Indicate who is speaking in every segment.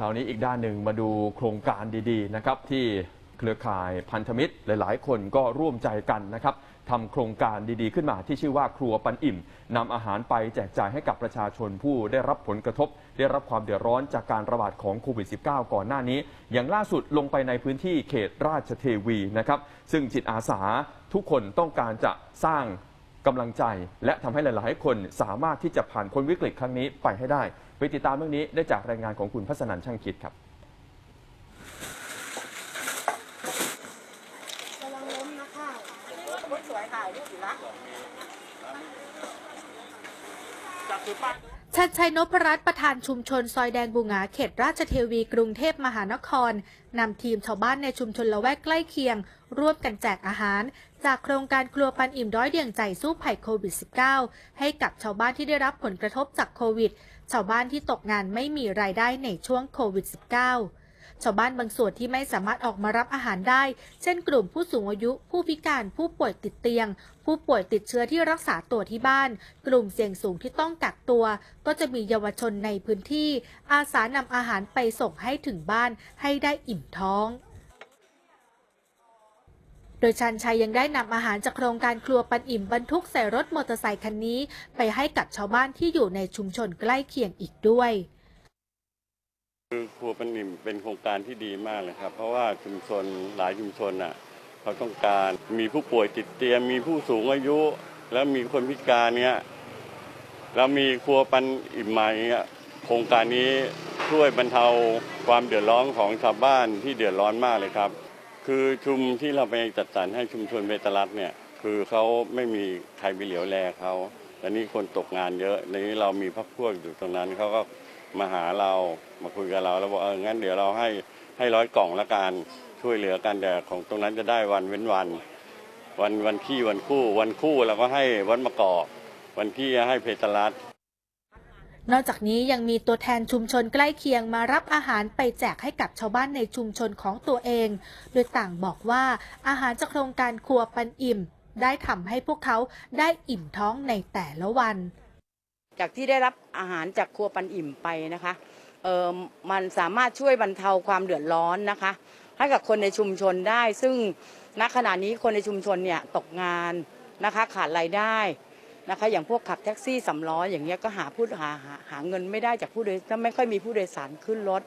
Speaker 1: คราวนี้อีกด้านหนึ่งมาดูโครงการดีๆนะครับที่เครือข่ายพันธมิตรหลาย ๆ คนก็ร่วมใจกันนะครับทำโครงการดีๆ ขึ้นมาที่ชื่อว่าครัวปันอิ่มนำอาหารไปแจกจ่ายให้กับประชาชนผู้ได้รับผลกระทบ ได้รับความเดือดร้อนจากการระบาดของโควิด -19 ก่อนหน้านี้ อย่างล่าสุดลงไปในพื้นที่เขตราชเทวีนะครับซึ่งจิตอาสาทุกคนต้องการจะสร้าง กำลังใจ และทำให้หลาย ๆ คนสามารถที่จะผ่านพ้นวิกฤตครั้งนี้ไปให้ได้ ไปติดตามเรื่องนี้ได้จากรายงานของคุณพัฒนันช่างคิดครับ
Speaker 2: ระวังล้มนะคะคนสวยถ่ายรูปอยู่นะ
Speaker 3: ชัดชัยนพรัตน์ประธานชุมชนซอยแดงบูงาเขตราชเทวีกรุงเทพมหานครนำทีมชาวบ้านในชุมชนละแวกใกล้เคียง ร่วมกันแจกอาหาร จากโครงการครัวปันอิ่มร้อยเดียงใจสู้ภัยโควิด -19 ให้กับชาวบ้านที่ได้รับผลกระทบจากโควิด ชาวบ้านที่ตกงานไม่มีรายได้ในช่วงโควิด -19 ชาวบ้านบางส่วนที่ไม่สามารถออกมารับอาหารได้ เช่นกลุ่มผู้สูงอายุ ผู้พิการ ผู้ป่วยติดเตียง ผู้ป่วยติดเชื้อที่รักษาตัวที่บ้าน กลุ่มเสี่ยงสูงที่ต้องกักตัว ก็จะมีเยาวชนในพื้นที่ อาสานำอาหารไปส่งให้ถึงบ้านให้ได้อิ่มท้องโดยชันชัยยังได้นำอาหารจากโครงการครัวปันอิ่มบรรทุกใส่รถมอเตอร์ไซคันนี้ ไปให้กับชาวบ้านที่อยู่ในชุมชนใกล้เคียงอีกด้วย
Speaker 4: คือครัวปันอิ่มเป็นโครงการที่ดีมากเลยครับ เพราะว่าชุมชนหลายชุมชนอะเขาต้องการมีผู้ป่วยติดเตียงมีผู้สูงอายุ แล้วมีคนพิการเนี้ยแล้วมีครัวปันอิ่มมาเงี้ยโครงการนี้ช่วยบรรเทาความเดือดร้อนของชาวบ้านที่เดือดร้อนมากเลยครับ คือชุมที่เราไปจัดสรรให้ชุมชนเบตรัสเนี่ยคือเขาไม่มีใครไปเหลียวแลเขาแต่นี่คนตกงานเยอะในนี้เรามีพักพวกอยู่ตรงนั้นเขาก็ มาหาเรามาคุยกับเราแล้วบอกเอองั้นเดี๋ยวเราให้ให้ร้อยกล่องละกันช่วยเหลือกันแต่ของตรงนั้นจะได้วันเว้นวัน วันวันขี้วันคู่ วันคู่เราก็ให้วัดมะกอกวันขี้ให้เพตรัส
Speaker 3: นอกจากนี้ยังมีตัวแทนชุมชนใกล้เคียงมารับอาหารไปแจกให้กับชาวบ้านในชุมชนของตัวเอง โดยต่างบอกว่าอาหารจากโครงการครัวปันอิ่ม ได้ทำให้พวกเขาได้อิ่มท้องในแต่ละวัน
Speaker 2: จากที่ได้รับอาหารจากครัวปันอิ่มไปนะคะเออมันสามารถช่วยบรรเทาความเดือดร้อนนะคะ ให้กับคนในชุมชนได้ ซึ่งณขณะนี้คนในชุมชนเนี่ยตกงานนะคะขาดรายได้นะคะอย่างพวกขับแท็กซี่สำล้ออย่างเงี้ยก็หาผู้หาหาหาเงินไม่ได้จากผู้โดยถ้าไม่ค่อยมีผู้โดยสารขึ้นรถ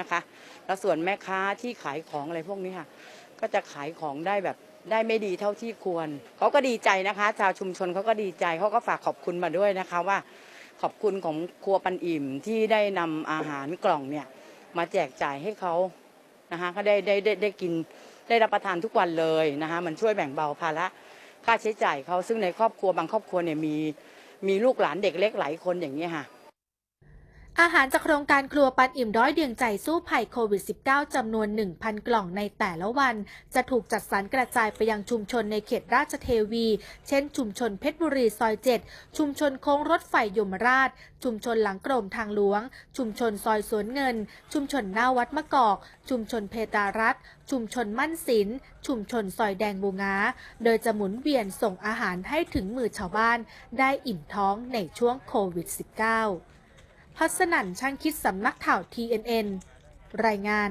Speaker 2: นะคะ แล้วส่วนแม่ค้าที่ขายของอะไรพวกนี้ค่ะ ก็จะขายของได้แบบได้ไม่ดีเท่าที่ควร เขาก็ดีใจนะคะ ชาวชุมชนเขาก็ดีใจเขาก็ฝากขอบคุณมาด้วยนะคะว่า ขอบคุณของครัวปันอิ่มที่ได้นำอาหารกล่องเนี่ยมาแจกจ่ายให้เขานะคะเขาได้ได้ได้ได้กินได้รับประทานทุกวันเลยนะคะมันช่วยแบ่งเบาภาระค่าใช้จ่ายเขาซึ่งในครอบครัวบางครอบครัวเนี่ยมีมีลูกหลานเด็กเล็กหลายคนอย่างนี้ค่ะ
Speaker 3: อาหารจากโครงการครัวปันอิ่มร้อยเดืองใจสู้ภัยโควิด -19 จำนวน 1,000 กล่องในแต่ละวัน จะถูกจัดสรรกระจายไปยังชุมชนในเขตราชเทวี เช่น ชุมชนเพชรบุรีซอย 7 ชุมชนโค้งรถไฟยมราช ชุมชนหลังกรมทางหลวง ชุมชนซอยสวนเงิน ชุมชนหน้าวัดมะกอก ชุมชนเพตารัตน์ชุมชนมั่นศิลป์ชุมชนซอยแดงบูงา โดยจะหมุนเวียนส่งอาหารให้ถึงมือชาวบ้าน ได้อิ่มท้องในช่วงโควิด -19 พัสนันช่างคิดสำนักข่าว TNN รายงาน